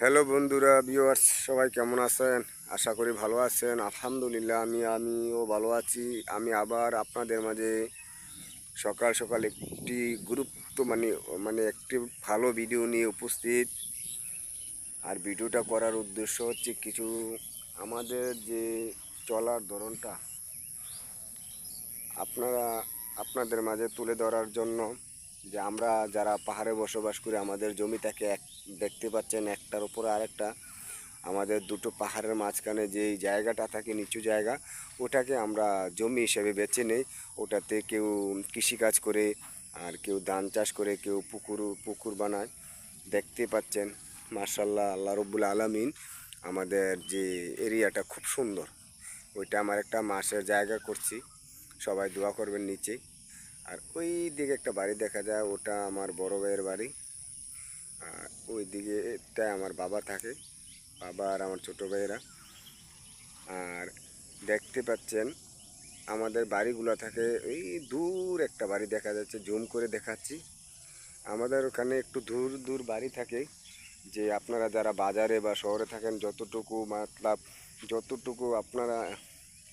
Hello বন্ধুরা viewers সবাই কেমন আছেন? আশা করি ভালো আছেন। আলহামদুলিল্লাহ, আমি, আমিও ভালো আছি। আমি আবার আপনাদের মাঝে সকাল সকাল একটি গুরুত্ব মানে মানে একটি ভালো ভিডিও নিয়ে উপস্থিত। আর ভিডিওটা করার উদ্দেশ্য হচ্ছে কিছু আমাদের যে চলার ধরনটা, আপনারা, আপনাদের মাঝে তুলে ধরার জন্য যে আমরা যারা পাহাড়ে বসবাস করি, আমাদের জমিটাকে এক, দেখতে পাচ্ছেন একটার উপরে আরেকটা। আমাদের দুটো পাহাড়ের মাঝখানে যেই জায়গাটা থাকে, নিচু জায়গা, ওটাকে আমরা জমি হিসেবে বেছে নেই। ওটাতে কেউ কৃষিকাজ করে আর কেউ ধান চাষ করে, কেউ পুকুর পুকুর বানায়। দেখতে পাচ্ছেন মার্শাল্লাহ আল্লাহ রব্বুল আলমিন আমাদের যে এরিয়াটা খুব সুন্দর। ওইটা আমার একটা মাসের জায়গা করছি। সবাই দোয়া করবেন নিচে। আর ওই দিকে একটা বাড়ি দেখা যায়, ওটা আমার বড় ভাইয়ের বাড়ি। আর ওই দিকে এটাই আমার বাবা থাকে, বাবা আর আমার ছোটো ভাইয়েরা। আর দেখতে পাচ্ছেন, আমাদের বাড়িগুলো থাকে, ওই দূর একটা বাড়ি দেখা যাচ্ছে, জুম করে দেখাচ্ছি। আমাদের ওখানে একটু দূর দূর বাড়ি থাকে, যে আপনারা যারা বাজারে বা শহরে থাকেন, যতটুকু মতলব, যতটুকু আপনারা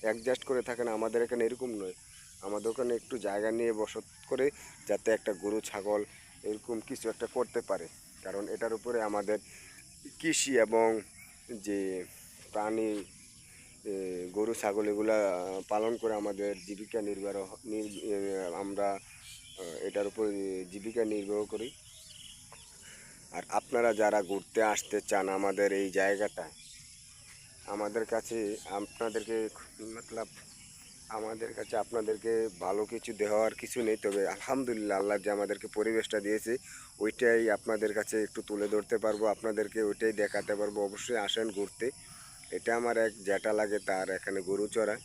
অ্যাডজাস্ট করে থাকেন, আমাদের এখানে এরকম নয়। আমাদের ওখানে একটু জায়গা নিয়ে বসত করে যাতে একটা গরু, ছাগল এরকম কিছু একটা করতে পারে। কারণ এটার উপরে আমাদের কৃষি এবং যে প্রাণী গরু, ছাগল এগুলা পালন করে আমাদের জীবিকা নির্বাহ নির- আমরা এটার উপর জীবিকা নির্বাহ করি। আর আপনারা যারা ঘুরতে আসতে চান আমাদের এই জায়গাটায়, আমাদের কাছে আপনাদেরকে মতলব আমাদের কাছে আপনাদেরকে ভালো কিছু দেওয়ার কিছু নেই, তবে আলহামদুলিল্লাহ আল্লাহ যে আমাদেরকে পরিবেশটা দিয়েছে, ওইটাই আপনাদের কাছে একটু তুলে ধরতে পারব, আপনাদেরকে ওইটাই দেখাতে পারব, অবশ্যই আসেন ঘুরতে। এটা আমার এক জ্যাটা লাগে তার এখানে গরু চড়া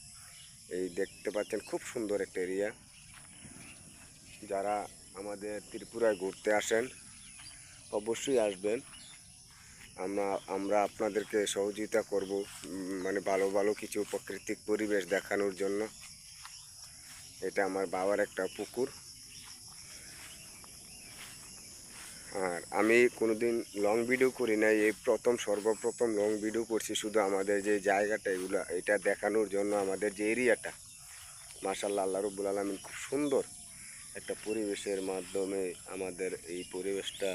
এই দেখতে পাচ্ছেন খুব সুন্দর একটা এরিয়া। যারা আমাদের ত্রিপুরায় ঘুরতে আসেন, অবশ্যই আসবেন। আমরা আমরা আপনাদেরকে সহযোগিতা করব মানে ভালো ভালো কিছু প্রাকৃতিক পরিবেশ দেখানোর জন্য। এটা আমার বাবার একটা পুকুর। আর আমি কোনোদিন লং ভিডিও করি নাই, এই প্রথম, সর্বপ্রথম লং ভিডিও করছি শুধু আমাদের যে জায়গাটা, এগুলো, এটা দেখানোর জন্য আমাদের যে এরিয়াটা। মাশাল্লাহ আল্লাহ রব্বুল আলমিন খুব সুন্দর একটা পরিবেশের মাধ্যমে আমাদের এই পরিবেশটা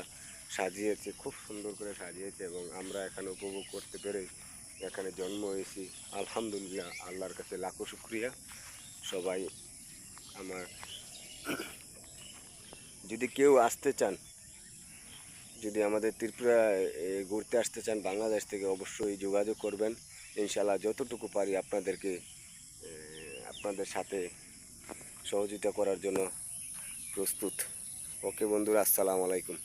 সাজিয়েছে, খুব সুন্দর করে সাজিয়েছে এবং আমরা এখানে উপভোগ করতে পেরে এখানে জন্ম হয়েছি। আলহামদুলিল্লাহ, আল্লাহর কাছে লাখো শুক্রিয়া। সবাই আমার যদি কেউ আসতে চান, যদি আমাদের ত্রিপুরা ঘুরতে আসতে চান, বাংলাদেশ থেকে অবশ্যই যোগাযোগ করবেন। ইনশাল্লাহ যতটুকু পারি আপনাদেরকে আপনাদের সাথে সহযোগিতা করার জন্য প্রস্তুত। ওকে বন্ধুরা, আসসালামু আলাইকুম।